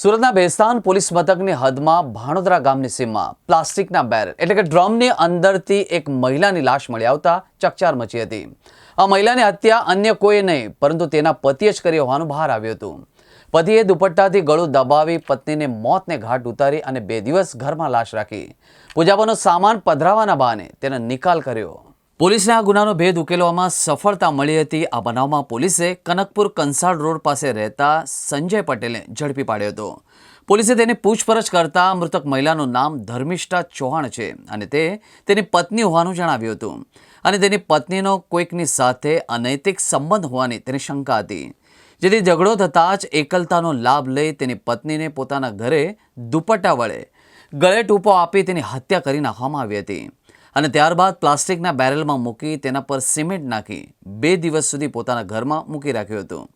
સુરતના બેસ્તાન પોલીસ મથકની હદમાં ભાણોદરા ગામની સીમમાં પ્લાસ્ટિકના બેર એટલે કે ડ્રમની અંદરથી એક મહિલાની લાશ મળી આવતા ચકચાર મચી હતી. આ મહિલાની હત્યા અન્ય કોઈ નહીં, પરંતુ તેના પતિએ જ કરી હોવાનું બહાર આવ્યું હતું. પતિએ દુપટ્ટાથી ગળું દબાવી પત્નીને મોતને ઘાટ ઉતારી અને બે દિવસ ઘરમાં લાશ રાખી. પૂજાપાનો સામાન પધરાવાના બહાને તેનો નિકાલ કર્યો. પોલીસને આ ગુનાનો ભેદ ઉકેલવામાં સફળતા મળી હતી. આ બનાવમાં પોલીસે કનકપુર કંસાળ રોડ પાસે રહેતા સંજય પટેલને ઝડપી પાડ્યો હતો. પોલીસે તેની પૂછપરછ કરતા મૃતક મહિલાનું નામ ધર્મિષ્ઠા ચૌહાણ છે અને તે તેની પત્ની હોવાનું જણાવ્યું હતું. અને તેની પત્નીનો કોઈકની સાથે અનૈતિક સંબંધ હોવાની તેની શંકા હતી. જેથી ઝઘડો થતાં જ એકલતાનો લાભ લઈ તેની પત્નીને પોતાના ઘરે દુપટ્ટા વડે ગળે ટૂંપો આપી તેની હત્યા કરી નાખવામાં આવી હતી. અને ત્યારબાદ પ્લાસ્ટિકના બેરલમાં મૂકી તેના પર સિમેન્ટ નાખી બે દિવસ સુધી પોતાના ઘરમાં મૂકી રાખ્યું હતું.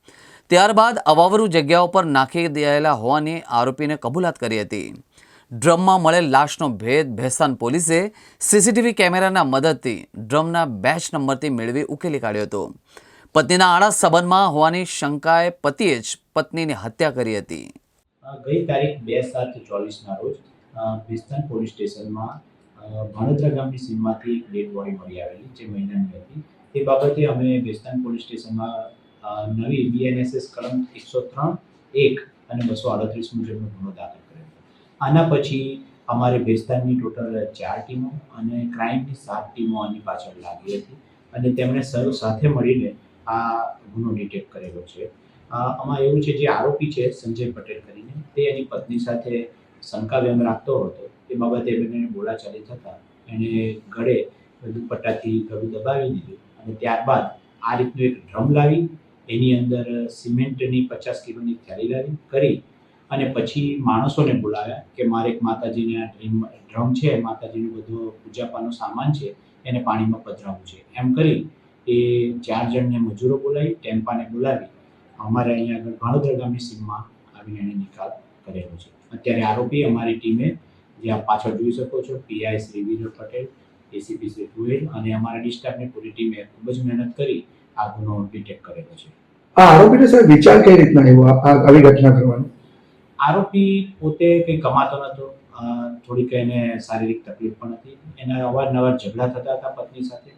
ત્યારબાદ અવાવરુ જગ્યાઓ પર નાખી દેવાયેલા હોવાની આરોપીને કબૂલાત કરી હતી. ડ્રમમાં મળેલ લાશનો ભેદ ભેસ્તાન પોલીસે સીસીટીવી કેમેરાના મદદથી ડ્રમના બેચ નંબરથી મેળવી ઉકેલી કાઢ્યો હતો. પત્નીના આડા સંબંધમાં હોવાની શંકાએ પતિએ જ પત્નીની હત્યા કરી હતી. ગઈ તારીખ બે સાત ચોવીસના રોજ ભેસ્તાન પોલીસ સ્ટેશનમાં ભાણોદરા ગામની સીમમાંથી એક ડેડ બોડી મળી આવેલી જે મહિનાની હતી. તે બાબતે અમે બેસ્તાન પોલીસ સ્ટેશનમાં નવી બીએનએસએસ કલમ એકસો ત્રણ એક અને બસો આડત્રીસ મુજબનો ગુનો દાખલ કર્યો આના પછી અમારે ભેસ્તાનની ટોટલ ચાર ટીમો અને ક્રાઇમની સાત ટીમો આની પાછળ લાગી હતી અને તેમણે સૌ સાથે મળીને આ ગુનો ડિટેક્ટ કરેલો છે. આમાં એવું છે, જે આરોપી છે, સંજય પટેલ કરીને, તે એની પત્ની સાથે શંકા રાખતો હતો. તે બાબતે બંનેને બોલાચાલી થતાં એણે ગળે દુપટ્ટાથી ગળું દબાવી દીધું અને ત્યારબાદ આ રીતનું એક ડ્રમ લાવી, એની અંદર સિમેન્ટની પચાસ કિલોની થેલી લાવી કરી અને પછી માણસોને બોલાવ્યા કે મારે એક માતાજીને આ ડ્રીમ, ડ્રમ છે, માતાજીનું બધું પૂજાપાનો સામાન છે, એને પાણીમાં પધરાવવું છે. એમ કરી એ ચાર જણને મજૂરો બોલાવી, ટેમ્પાને બોલાવી. અમારે અહીંયા આગળ ભાણોદર ગામની સીમમાં આવીને એને નિકાલ કરેલો છે. અત્યારે આરોપી અમારી ટીમે જે આપ પાછળ જોઈ શકો છો પીઆઈ શ્રી વિનોદ પટેલ એસીપી શ્રી ગોયલ અને અમારા ડિસ્ટાફની પૂરી ટીમે ખૂબ જ મહેનત કરી આ ગુનો ડિટેક્ટ કરેલો છે. આ આરોપીને સાહેબ વિચાર કઈ રીતના આવ્યો આવી ઘટના કરવાનો? આરોપી પોતે કંઈ કમાતો નહોતો થોડીક એને શારીરિક તકલીફ પણ હતી એના અવારનવાર ઝઘડા થતા હતા પત્ની સાથે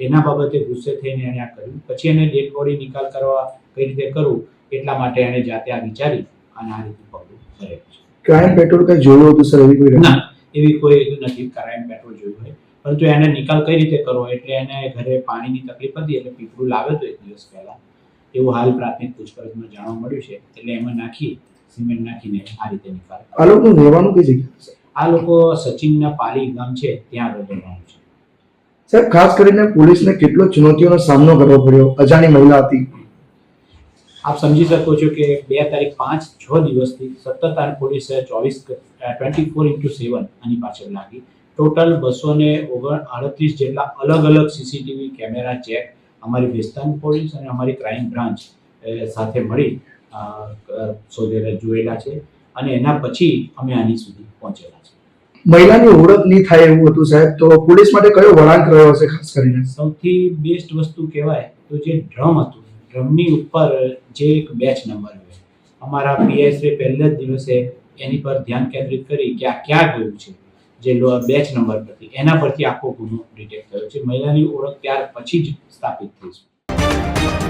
એના બાબતે ગુસ્સે થઈને એણે આ કર્યું. પછી એને ડેડ બોડી નિકાલ કરવા કઈ રીતે કરવું એટલા માટે એણે જાતે આ વિચારી અને આ રીતે પગલું ભરેલું છે. ક્રાઇમ પેટ્રોલ કઈ જોયું હતું સર એવી કોઈ ના એવી કોઈ નથી ક્રાઇમ પેટ્રોલ જોયું હોય. પરંતુ એને નિકાલ કઈ રીતે કરવો? એટલે એને ઘરે પાણીની તકલીફ હતી એટલે પીપળું લાવ્યો હતો એક દિવસ પહેલા. એવું હાલ પ્રાથમિક પૂછપરછમાં જાણવા મળ્યું છે. એટલે એમાં નાખી સિમેન્ટ નાખીને આ રીતે નિકાલ આ લોકો રહેવાનું કઈ જગ્યા છે? આ લોકો સચિનના પાલી ગામ છે ત્યાં આગળ રહેવાનું છે. સાહેબ ખાસ કરીને પોલીસને કેટલો ચુનૌતીઓનો સામનો કરવો પડ્યો. અજાણી મહિલા હતી. આપ સમજી શકો છો કે બે તારીખ પાંચ છ દિવસથી સત્તર તારીખ પોલીસ ચોવીસ ટ્વેન્ટી ફોર ઇન્ટુ સેવન આની પાછળ લાગી. ટોટલ બસો ને ઓગણ આડત્રીસ જેટલા અલગ અલગ સીસીટીવી કેમેરા ચેક અમારી વેસ્તાન પોલીસ અને અમારી ક્રાઇમ બ્રાન્ચ સાથે મળી શોધેલા જોયેલા છે અને એના પછી અમે આની સુધી પહોંચેલા છે. મહિલાની ઓળખ નહીં થાય એવું હતું સાહેબ તો પોલીસ માટે કયો વળાંક રહ્યો હશે ખાસ કરીને? સૌથી બેસ્ટ વસ્તુ કહેવાય તો જે ડ્રમ હતું ડ્રમની ઉપર જે એક બેચ નંબર હોય. અમારા પીએસએ પહેલા જ દિવસે એની પર ધ્યાન કેન્દ્રિત કરી કે આ ક્યાં ગયું છે? જે બેચ નંબર પરથી. એના પરથી આખો ગુનો ડિટેક્ટ થયો છે. મહિલાની ઓળખ ત્યાર પછી જ સ્થાપિત થઈ છે.